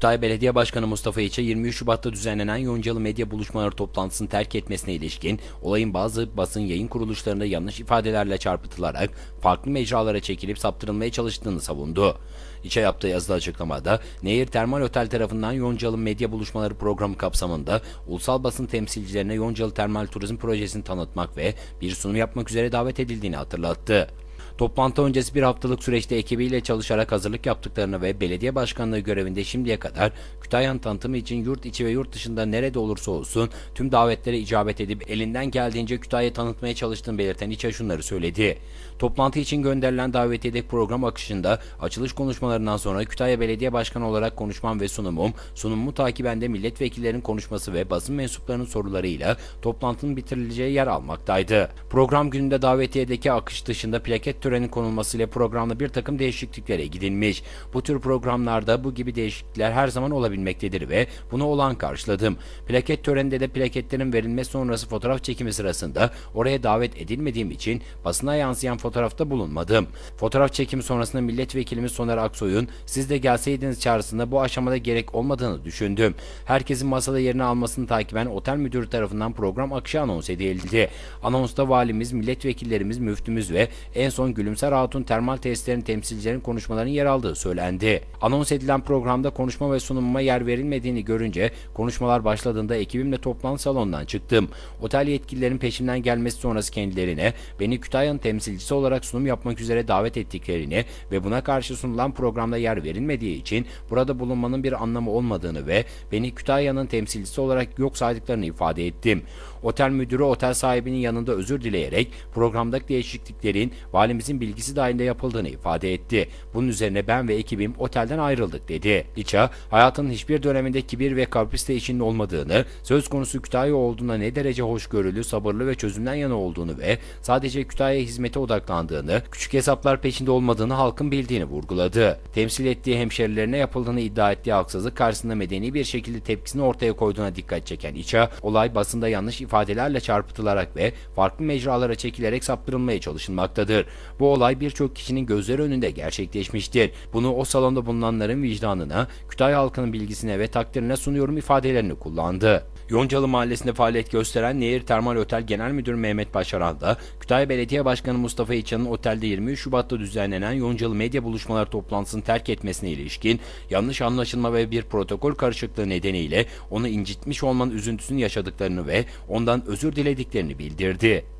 Kütahya Belediye Başkanı Mustafa İçe 23 Şubat'ta düzenlenen Yoncalı Medya Buluşmaları toplantısını terk etmesine ilişkin olayın bazı basın yayın kuruluşlarında yanlış ifadelerle çarpıtılarak farklı mecralara çekilip saptırılmaya çalıştığını savundu. İçe yaptığı yazılı açıklamada Nehir Termal Otel tarafından Yoncalı Medya Buluşmaları programı kapsamında ulusal basın temsilcilerine Yoncalı Termal Turizm Projesi'ni tanıtmak ve bir sunum yapmak üzere davet edildiğini hatırlattı. Toplantı öncesi bir haftalık süreçte ekibiyle çalışarak hazırlık yaptıklarını ve belediye başkanlığı görevinde şimdiye kadar Kütahya'nın tanıtımı için yurt içi ve yurt dışında nerede olursa olsun tüm davetlere icabet edip elinden geldiğince Kütahya tanıtmaya çalıştığını belirten İçe şunları söyledi. Toplantı için gönderilen davetiyedeki program akışında açılış konuşmalarından sonra Kütahya Belediye Başkanı olarak konuşmam ve sunumum, sunumumu takiben de milletvekillerinin konuşması ve basın mensuplarının sorularıyla toplantının bitirileceği yer almaktaydı. Program gününde davetiyedeki akış dışında plaket töreni konulmasıyla programda bir takım değişikliklere gidilmiş. Bu tür programlarda bu gibi değişiklikler her zaman olabilmektedir ve bunu olan karşıladım. Plaket töreninde de plaketlerin verilme sonrası fotoğraf çekimi sırasında oraya davet edilmediğim için basına yansıyan fotoğrafta bulunmadım. Fotoğraf çekimi sonrasında milletvekilimiz Soner Aksoy'un siz de gelseydiniz çağrısında bu aşamada gerek olmadığını düşündüm. Herkesin masada yerini almasını takiben otel müdürü tarafından program akışı anons edildi. Anonsta valimiz, milletvekillerimiz, müftümüz ve en son Gülümser Hatun termal tesislerin temsilcilerin konuşmalarının yer aldığı söylendi. Anons edilen programda konuşma ve sunumuma yer verilmediğini görünce konuşmalar başladığında ekibimle toplantı salonundan çıktım. Otel yetkililerin peşimden gelmesi sonrası kendilerine beni Kütahya'nın temsilcisi olarak sunum yapmak üzere davet ettiklerini ve buna karşı sunulan programda yer verilmediği için burada bulunmanın bir anlamı olmadığını ve beni Kütahya'nın temsilcisi olarak yok saydıklarını ifade ettim. Otel müdürü otel sahibinin yanında özür dileyerek programdaki değişikliklerin valimizin bilgisi dahilinde yapıldığını ifade etti. Bunun üzerine ben ve ekibim otelden ayrıldık dedi. İça, hayatının hiçbir döneminde kibir ve kaprisle içinde olmadığını, söz konusu Kütahya olduğuna ne derece hoşgörülü, sabırlı ve çözümden yana olduğunu ve sadece Kütahya hizmete odaklandığını, küçük hesaplar peşinde olmadığını halkın bildiğini vurguladı. Temsil ettiği hemşerilerine yapıldığını iddia ettiği haksızlık karşısında medeni bir şekilde tepkisini ortaya koyduğuna dikkat çeken İça, olay basında yanlış ifadelerle çarpıtılarak ve farklı mecralara çekilerek saptırılmaya çalışılmaktadır. Bu olay birçok kişinin gözleri önünde gerçekleşmiştir. Bunu o salonda bulunanların vicdanına, Kütahya halkının bilgisine ve takdirine sunuyorum ifadelerini kullandı. Yoncalı Mahallesi'nde faaliyet gösteren Nehir Termal Otel Genel Müdürü Mehmet Başaran da Kütahya Belediye Başkanı Mustafa İçan'ın otelde 23 Şubat'ta düzenlenen Yoncalı Medya Buluşmaları toplantısını terk etmesine ilişkin yanlış anlaşılma ve bir protokol karışıklığı nedeniyle onu incitmiş olmanın üzüntüsünü yaşadıklarını ve ondan özür dilediklerini bildirdi.